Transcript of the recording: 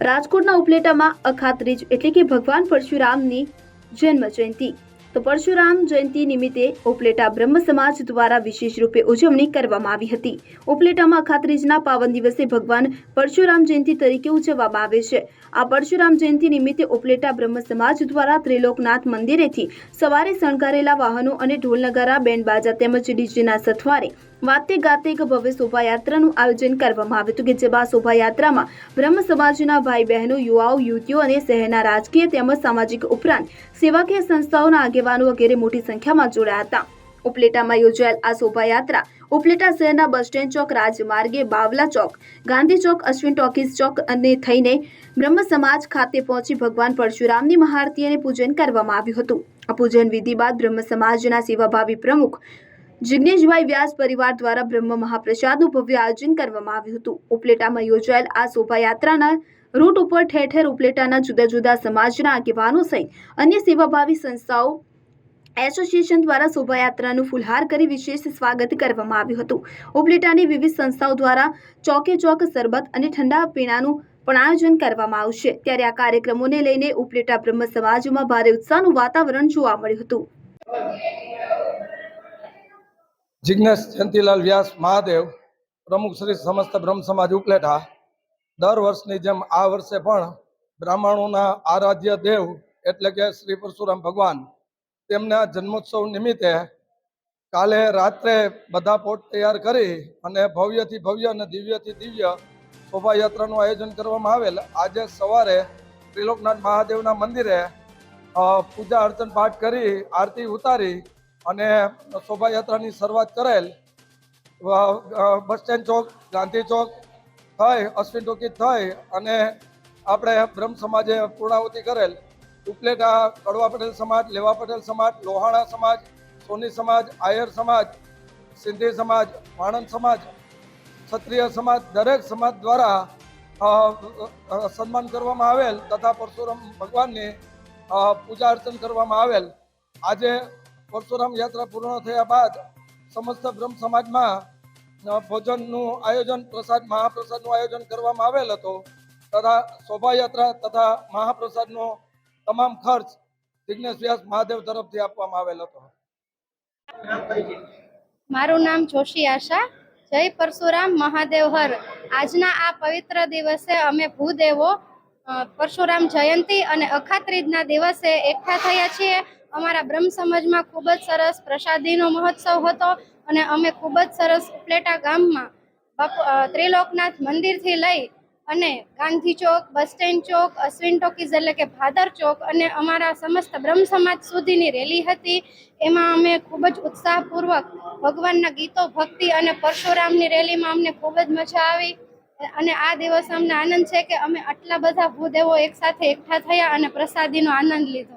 રાજકોટના ઉપલેટામાં અખાત્રીજ એટલે કે ભગવાન પરશુરામની જન્મ જયંતિ તો પરશુરામ જયંતિ નિમિત્તે ઉપલેટા બ્રહ્મ સમાજ દ્વારા વિશેષ રૂપે ઉજવણી કરવામાં આવી હતી. ઉપલેટામાં અખાત્રીજના પાવન દિવસે ભગવાન પરશુરામ જયંતિ તરીકે ઉજવવામાં આવે છે. આ પરશુરામ જયંતિ નિમિત્તે ઉપલેટા બ્રહ્મ સમાજ દ્વારા ત્રિલોકનાથ મંદિરેથી સવારે શણગારેલા વાહનો અને ઢોલ નગારા બેન્ડ બાજા તેમજ ડીજેના સથવારે વાતે ગાતે એક ભવ્ય શોભાયાત્રાનું આયોજન કરવામાં આવ્યું હતું કે જેમાં શોભાયાત્રામાં બ્રહ્મ સમાજના ભાઈ બહેનો, યુવાઓ, યુવતીઓ અને શહેરના રાજકીય તેમજ સામાજિક ઉપરાંત સેવાકીય સંસ્થાઓના આગેવાનો વગેરે મોટી સંખ્યામાં જોડાયા હતા. ઉપલેટામાં યોજાયેલ આ શોભાયાત્રા ઉપલેટા શહેરના બસ સ્ટેન્ડ ચોક, રાજમાર્ગે, બાવલા ચોક, ગાંધી ચોક, અશ્વિન ટોકીઝ ચોક અને થઈને બ્રહ્મ સમાજ ખાતે પહોંચી ભગવાન પરશુરામની મહારતી અને પૂજન કરવામાં આવ્યું હતું. આ પૂજન વિધિ બાદ બ્રહ્મ સમાજના સેવાભાવી પ્રમુખ જિગ્નેશભાઈ વ્યાસ પરિવાર દ્વારા બ્રહ્મ મહાપ્રસાદનું ભવ્ય આયોજન કરવામાં આવ્યું હતું. ઉપલેટામાં યોજાયેલ આ શોભાયાત્રાના રૂટ ઉપર ઠેર ઠેર ઉપલેટાના જુદા જુદા સમાજના આગેવાનો સહિત અન્ય સેવાભાવી સંસ્થાઓ એસોસિએશન દ્વારા શોભાયાત્રાનું ફુલહાર કરી વિશેષ સ્વાગત કરવામાં આવ્યું હતું. ઉપલેટાની વિવિધ સંસ્થાઓ દ્વારા ચોકે ચોક સરબત અને ઠંડા પીણાનું પણ આયોજન કરવામાં આવશે. ત્યારે આ કાર્યક્રમોને લઈને ઉપલેટા બ્રહ્મ સમાજમાં ભારે ઉત્સાહનું વાતાવરણ જોવા મળ્યું હતું. જિજ્ઞેશ જયંતિલાલ વ્યાસ મહાદેવ, પ્રમુખ શ્રી સમસ્ત બ્રહ્મ સમાજ ઉપલેટા, દર વર્ષની જેમ આ વર્ષે પણ બ્રાહ્મણોના આરાધ્ય દેવ એટલે કે શ્રી પરશુરામ ભગવાન, તેમના જન્મોત્સવ નિમિત્તે કાલે રાત્રે બધા પોટ તૈયાર કરી અને ભવ્યથી ભવ્ય અને દિવ્યથી દિવ્ય શોભાયાત્રાનું આયોજન કરવામાં આવેલ. આજે સવારે ત્રિલોકનાથ મહાદેવના મંદિરે પૂજા અર્ચન પાઠ કરી, આરતી ઉતારી અને શોભાયાત્રાની શરૂઆત કરેલ બસ સ્ટેન્ડ ચોક, ગાંધી ચોક થઈ, અશ્વિન ટોકી થઈ અને આપણે બ્રહ્મ સમાજે પૂર્ણાહુતિ કરેલ. ઉપલેટા, કડવા પટેલ સમાજ, લેવા પટેલ સમાજ, લોહાણા સમાજ, સોની સમાજ, આયર સમાજ, સિંધી સમાજ, વાણંદ સમાજ, ક્ષત્રિય સમાજ, દરેક સમાજ દ્વારા સન્માન કરવામાં આવેલ તથા પરશુરામ ભગવાનની પૂજા અર્ચન કરવામાં આવેલ. આજે પરશુરામ યાત્રા પૂર્ણ થયા બાદ સમસ્ત બ્રહ્મ સમાજમાં ભોજનનું આયોજન, પ્રસાદ, મહાપ્રસાદનું આયોજન કરવામાં આવેલ હતો. તથા શોભાયાત્રા તથા મહાપ્રસાદનો તમામ ખર્ચ જિજ્ઞેશ વ્યાસ મહાદેવ તરફથી આપવામાં આવેલ હતો. મારું નામ જોશી આશા. જય પરશુરામ, મહાદેવ હર. આજના આ પવિત્ર દિવસે અમે ભૂદેવો પરશુરામ જયંતી અને અખાત્રીજના દિવસે એકઠા થયા છીએ. અમારા બ્રહ્મ સમાજમાં ખૂબ જ સરસ પ્રસાદીનો મહોત્સવ હતો અને અમે ખૂબ જ સરસ ઉપલેટા ગામમાં ત્રિલોકનાથ મંદિરથી લઈ અને ગાંધી ચોક, બસ સ્ટેન્ડ ચોક, અશ્વિન ટોકીઝ એટલે કે ભાદર ચોક અને અમારા સમસ્ત બ્રહ્મ સમાજ સુધીની રેલી હતી. એમાં અમે ખૂબ જ ઉત્સાહપૂર્વક ભગવાનના ગીતો, ભક્તિ અને પરશુરામની રેલીમાં અમને ખૂબ જ મજા આવી. અને આ દિવસ અમને આનંદ છે કે અમે આટલા બધા ભૂદેવો એકસાથે એકઠા થયા અને પ્રસાદીનો આનંદ લીધો.